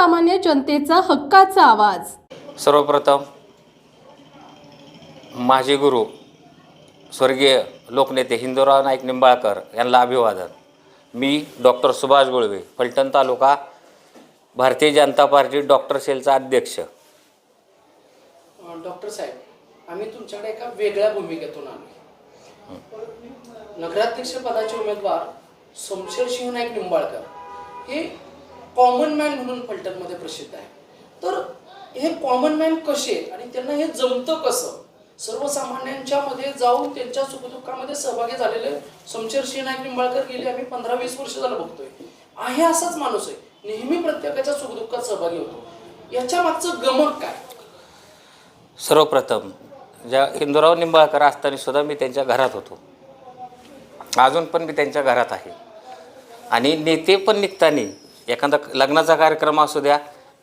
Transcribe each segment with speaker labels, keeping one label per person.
Speaker 1: सर्वसामान्य जनतेचा हक्काचा आवाज.
Speaker 2: सर्वप्रथम माझे गुरु स्वर्गीय लोकनेते हिंदूराव नाईक निंबाळकर यांना अभिवादन. मी डॉक्टर सुभाष गुळवे फलटण तालुका भारतीय जनता पार्टी डॉक्टर सेलचा अध्यक्ष.
Speaker 3: डॉक्टर साहेब आम्ही तुमच्याकडे एका वेगळ्या भूमिकेतून आलो नगराध्यक्ष पदाचे उमेदवार शमशेरसिंह नाईक निंबाळकर हे कॉमन मॅन म्हणून फलटणमध्ये प्रसिद्ध आहे. तर हे कॉमन मॅन कसे आणि त्यांना हे जमतं कसं? सर्वसामान्यांच्या मध्ये जाऊन त्यांच्या सुखदुःखामध्ये सहभागी झालेले शमशेरसिंह नाईक निंबाळकर गेले आम्ही पंधरा वीस वर्ष झालं बघतोय. आहे असाच माणूस आहे. नेहमी प्रत्येकाच्या सुखदुःखात सहभागी होतो. याच्या मागचं गमक काय?
Speaker 2: सर्वप्रथम ज्या हिंदूराव निंबाळकर असताना सुद्धा मी त्यांच्या घरात होतो. अजून पण मी त्यांच्या घरात आहे. आणि नेते पण निघताना एखादा लग्नाचा कार्यक्रम असू द्या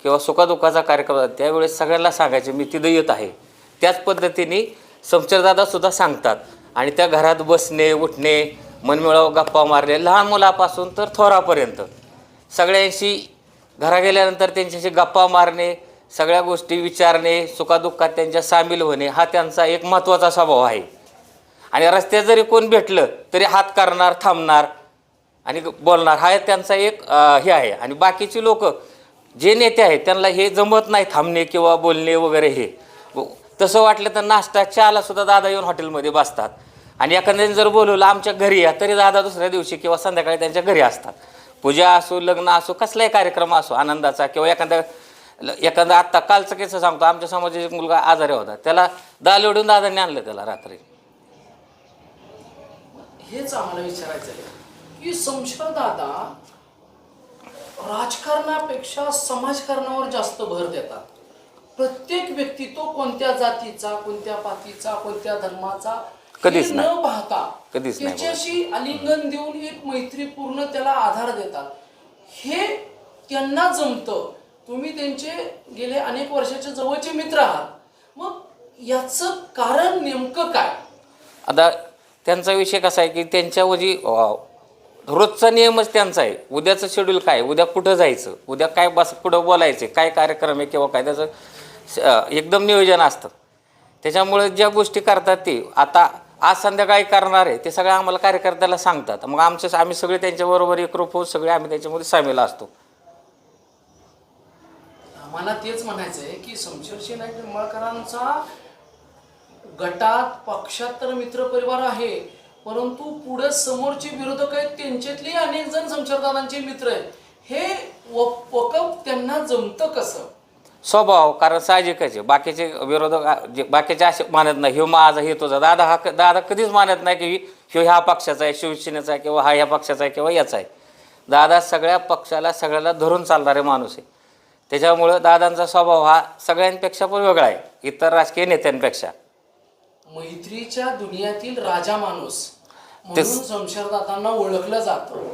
Speaker 2: किंवा सुखादुःखाचा कार्यक्रम त्यावेळेस सगळ्यांना सांगायचे मी तिथं येत आहे. त्याच पद्धतीने समशेरदादासुद्धा सांगतात. आणि त्या घरात बसणे उठणे मनमिळाव गप्पा मारणे लहान मुलापासून तर थोरापर्यंत. सगळ्यांशी घरा गेल्यानंतर त्यांच्याशी गप्पा मारणे सगळ्या गोष्टी विचारणे सुखादुःखात त्यांच्या सामील होणे हा त्यांचा एक महत्त्वाचा स्वभाव आहे. आणि रस्त्यात जरी कोण भेटलं तरी हात करणार थांबणार आणि बोलणार. हा त्यांचा एक हे आहे. आणि बाकीची लोक जे नेते आहेत त्यांना हे जमत नाही थांबणे किंवा बोलणे वगैरे हे. तसं वाटलं तर नाश्ता चहाला सुद्धा दादा येऊन हॉटेलमध्ये बसतात. आणि एखाद्याने जर बोलवलं आमच्या घरी या तरी दादा दुसऱ्या दिवशी किंवा संध्याकाळी त्यांच्या घरी असतात. पूजा असो लग्न असो कसलाही कार्यक्रम असो आनंदाचा किंवा एखाद्या एखादा आत्ता कालचं कसं सांगतो. आमच्या समाजाचा एक मुलगा आजारी होता. त्याला दाल ओढून दादांनी आणलं त्याला रात्री.
Speaker 3: हेच आम्हाला विचारायचं आहे. की संशय दादा राजकारणापेक्षा समाजकारणावर जास्त भर देतात. प्रत्येक व्यक्ती तो कोणत्या जातीचा कोणत्या पातीचा कोणत्या धर्माचा
Speaker 2: कधीच.
Speaker 3: न पाहता
Speaker 2: कधीच
Speaker 3: त्याच्याशी आलिंगन देऊन एक मैत्रीपूर्ण त्याला आधार देतात. हे त्यांना जमतं. तुम्ही त्यांचे गेले अनेक वर्षाचे जवळचे मित्र आहात. मग याचं कारण नेमकं काय?
Speaker 2: आता त्यांचा विषय कसा आहे की त्यांच्यावजी अ, रोजचा नियमच त्यांचा आहे. उद्याचं शेड्यूल काय? उद्या कुठं जायचं? उद्या काय बस कुठं बोलायचं? काय कार्यक्रम आहे किंवा काय? त्याचं एकदम नियोजन असतं. त्याच्यामुळे ज्या गोष्टी करतात ते आता आज संध्याकाळी करणार आहे ते सगळं आम्हाला कार्यकर्त्याला सांगतात. मग आमचं आम्ही सगळे त्यांच्याबरोबर एकरूप होऊ सगळे आम्ही त्याच्यामध्ये सामील असतो.
Speaker 3: आम्हाला तेच म्हणायचं आहे की शमशेरसिंह नाईक निंबाळकरांचा गटात पक्षात तर मित्रपरिवार आहे. परंतु पुढे समोरचे विरोधक आहेत त्यांच्यातले अनेक जण शमशेरदादांचे मित्र आहेत. हे व- वकफ त्यांना जमतं कसं?
Speaker 2: स्वभाव कारण साहजिकच आहे. बाकीचे विरोधक जे बाकीचे असे मानत नाही ह्यो माझा हे तुझा दादा हा क- दादा कधीच मानत नाही की ह्यो ह्या पक्षाचा आहे शिवसेनेचा आहे किंवा हा ह्या पक्षाचा आहे किंवा याचा आहे. दादा सगळ्या पक्षाला सगळ्याला धरून चालणारे माणूस आहे. त्याच्यामुळं दादांचा स्वभाव हा सगळ्यांपेक्षा पण वेगळा आहे इतर राजकीय नेत्यांपेक्षा.
Speaker 3: मैत्रीच्या दुनियातील राजा माणूस. म्हणून शमशेरदादांना ओळखलं जातं.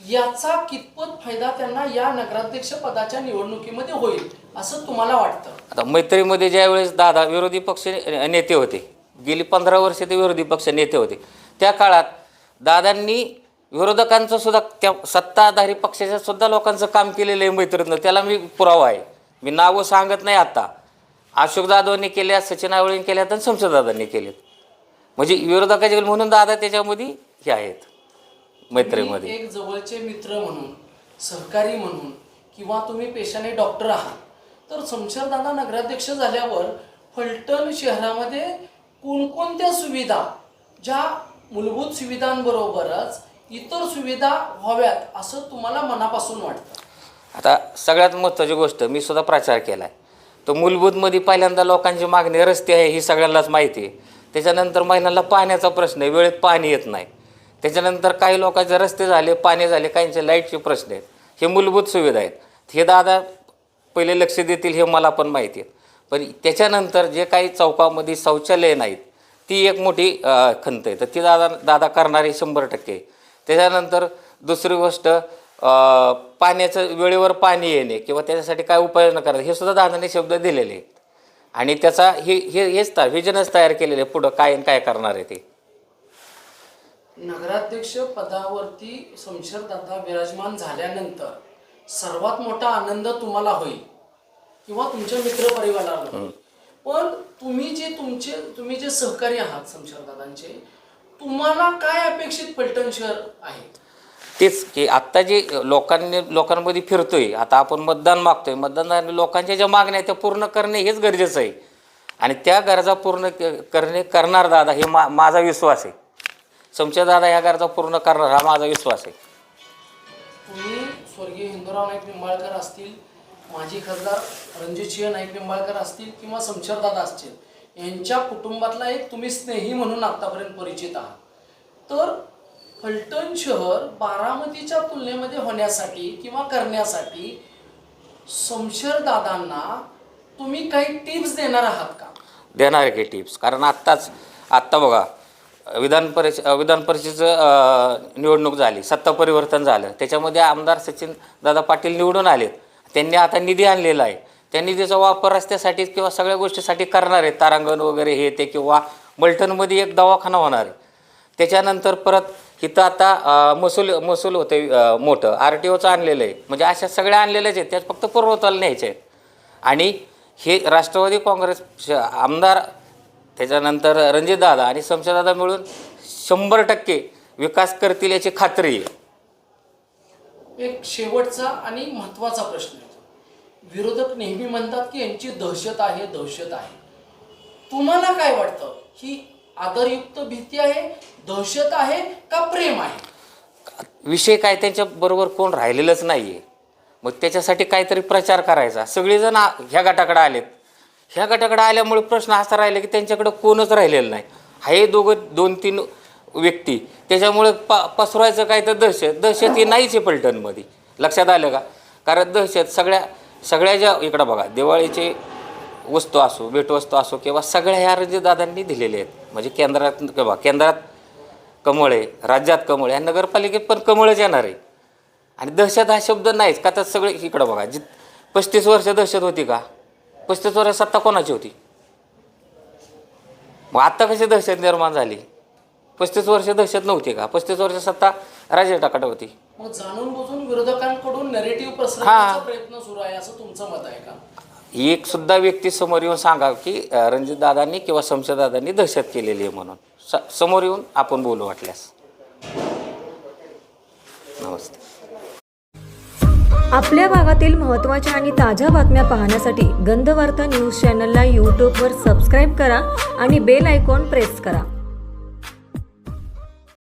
Speaker 3: याचा कितपत फायदा त्यांना या नगराध्यक्ष पदाच्या निवडणुकीमध्ये होईल असं तुम्हाला वाटतं?
Speaker 2: आता मैत्रीमध्ये ज्यावेळेस दादा विरोधी पक्ष नेते होते गेली पंधरा वर्ष ते विरोधी पक्ष नेते होते त्या काळात दादांनी विरोधकांचं सुद्धा त्या सत्ताधारी पक्षाच्या सुद्धा लोकांचं काम केलेलं आहे मैत्रीतनं त्याला मी पुरावा आहे. मी नावं सांगत नाही आत्ता अशोक जाधवनी केल्या सचिन आवळीने केल्यात आणि शमशेरदादांनी केलेत. म्हणजे विरोधकाचे म्हणून दादा त्याच्यामध्ये हे आहेत मैत्रीमध्ये.
Speaker 3: एक जवळचे मित्र म्हणून सहकारी म्हणून किंवा तुम्ही पेशाने डॉक्टर आहात तर शमशेरदादा नगराध्यक्ष झाल्यावर फलटण शहरामध्ये कोणकोणत्या सुविधा ज्या मूलभूत सुविधांबरोबरच इतर सुविधा व्हाव्यात असं तुम्हाला मनापासून वाटतं?
Speaker 2: आता सगळ्यात महत्त्वाची गोष्ट मी सुद्धा प्रचार केला आहे तो मूलभूतमध्ये पहिल्यांदा लोकांची मागणी रस्ते आहे ही सगळ्यांनाच माहिती आहे. त्याच्यानंतर महिलांना पाण्याचा प्रश्न आहे वेळेत पाणी येत नाही. त्याच्यानंतर काही लोकांचे रस्ते झाले पाणी झाले काहींचे लाईटचे प्रश्न आहेत. हे मूलभूत सुविधा आहेत. हे दादा पहिले लक्ष देतील हे मला पण माहिती आहे. पण त्याच्यानंतर जे काही चौकामध्ये शौचालय नाहीत ती एक मोठी खंत आहे. तर ती दादा दादा करणारे शंभर टक्के. त्याच्यानंतर दुसरी गोष्ट पाण्याचं वेळेवर पाणी येणे किंवा त्याच्यासाठी काय उपाययोजना करायचं हे सुद्धा दादाने शब्द दिलेले आणि त्याचा हे हे हेच तर व्हिजनच तयार केलेले पुढं काय काय करणार आहे ते?
Speaker 3: नगराध्यक्ष पदावरती शमशेरदादा विराजमान झाल्यानंतर सर्वात मोठा आनंद तुम्हाला होईल. किंवा तुमच्या मित्रपरिवाराला. होईल पण तुम्ही जे तुमचे तुम्ही जे सहकारी आहात शमशेरदादांचे तुम्हाला काय अपेक्षित फलटण शहर आहे?
Speaker 2: तेच की आत्ता जे लोकांनी लोकांमध्ये फिरतोय आता आपण मतदान मागतोय मतदान लोकांच्या ज्या मागण्या आहेत त्या पूर्ण करणे हेच गरजेचं आहे. आणि त्या गरजा पूर्ण करणे करणार दादा हे मा माझा विश्वास आहे. समच्या दादा ह्या गरजा पूर्ण करणार हा माझा विश्वास आहे.
Speaker 3: तुम्ही स्वर्गीय हिंदूराव नाईक निंबाळकर असतील माजी खासदार रणजितसिंह नाईक निंबाळकर असतील किंवा शमशेरदादा असतील यांच्या कुटुंबातला एक तुम्ही स्नेही म्हणून आतापर्यंत परिचित आहात. तर फलटण शहर बारामतीच्या तुलनेमध्ये होण्यासाठी किंवा करण्यासाठी शमशेरदादांना तुम्ही काही टिप्स देणार आहात का?
Speaker 2: देणार आहे की टिप्स कारण आत्ताच आत्ता बघा विधान परिष विधान परिषदेचं निवडणूक झाली सत्ता परिवर्तन झालं. त्याच्यामध्ये आमदार सचिन दादा पाटील निवडून आलेत. त्यांनी आता निधी आणलेला आहे. त्या निधीचा वापर रस्त्यासाठी किंवा सगळ्या गोष्टीसाठी करणार आहेत. तारांगण वगैरे हे ते किंवा मलटणमध्ये एक दवाखाना होणार आहे. त्याच्यानंतर परत इथं आता मसूल महसूल महसूल होते मोठं. आर टी ओचं आणलेलं आहे. म्हणजे अशा सगळ्या आणलेल्याच आहेत. त्यात फक्त पूर्वताला न्यायचे आहेत आणि हे राष्ट्रवादी काँग्रेस आमदार त्याच्यानंतर रणजितदादा आणि शमशेरदादा मिळून शंभर टक्के विकास करतील याची खात्री आहे.
Speaker 3: एक शेवटचा आणि महत्त्वाचा प्रश्न आहे. विरोधक नेहमी म्हणतात की यांची दहशत आहे दहशत आहे. तुम्हाला काय वाटतं? ही आदरयुक्त भीती आहे दहशत आहे का प्रेम आहे?
Speaker 2: विषय काय त्यांच्याबरोबर कोण राहिलेलंच नाही आहे मग त्याच्यासाठी काहीतरी प्रचार करायचा. सगळेजण आ- ह्या गटाकडे आलेत. ह्या गटाकडे आल्यामुळे प्रश्न असा राहिला की त्यांच्याकडे कोणच राहिलेलं नाही. हे दोघं दोन तीन व्यक्ती. त्याच्यामुळे पा पसरवायचं काय तर दहशत. दहशत ही नाहीच आहे पलटणमध्ये. लक्षात आलं का? कारण दहशत सगळ्या सगळ्या ज्या इकडं बघा दिवाळीचे वस्तू असो भेटवस्तू असो किंवा सगळ्या ह्या रणजितदादांनी दिलेल्या आहेत. म्हणजे केंद्रात किंवा केंद्रात कमळ आहे राज्यात कमळ आहे आणि नगरपालिकेत पण कमळच येणार आहे. आणि दहशत हा शब्द नाहीच का तर सगळे इकडं बघा जी पस्तीस वर्ष दहशत होती का? पस्तीस वर्ष सत्ता कोणाची होती? मग आत्ता कशी दहशत निर्माण झाली? पस्तीस वर्ष दहशत नव्हती का? पस्तीस वर्ष सत्ता राजटाकडे होती.
Speaker 3: मग जाणून बुजून विरोधकांकडून नेरेटिव्ह पसरवण्याचा प्रयत्न सुरू आहे असं तुमचं मत आहे का?
Speaker 2: ही एक सुद्धा व्यक्ती समोर येऊन सांगा की अं, रणजितदादांनी किंवा शमशेरदादांनी दहशत केलेली आहे म्हणून. स समोर येऊन आपण बोलू वाटल्यास. नमस्ते.
Speaker 4: आपल्या भागातील महत्त्वाच्या आणि ताज्या बातम्या पाहण्यासाठी गंधवार्ता न्यूज चॅनलला यूट्यूबवर सबस्क्राईब करा आणि बेल आयकॉन प्रेस करा.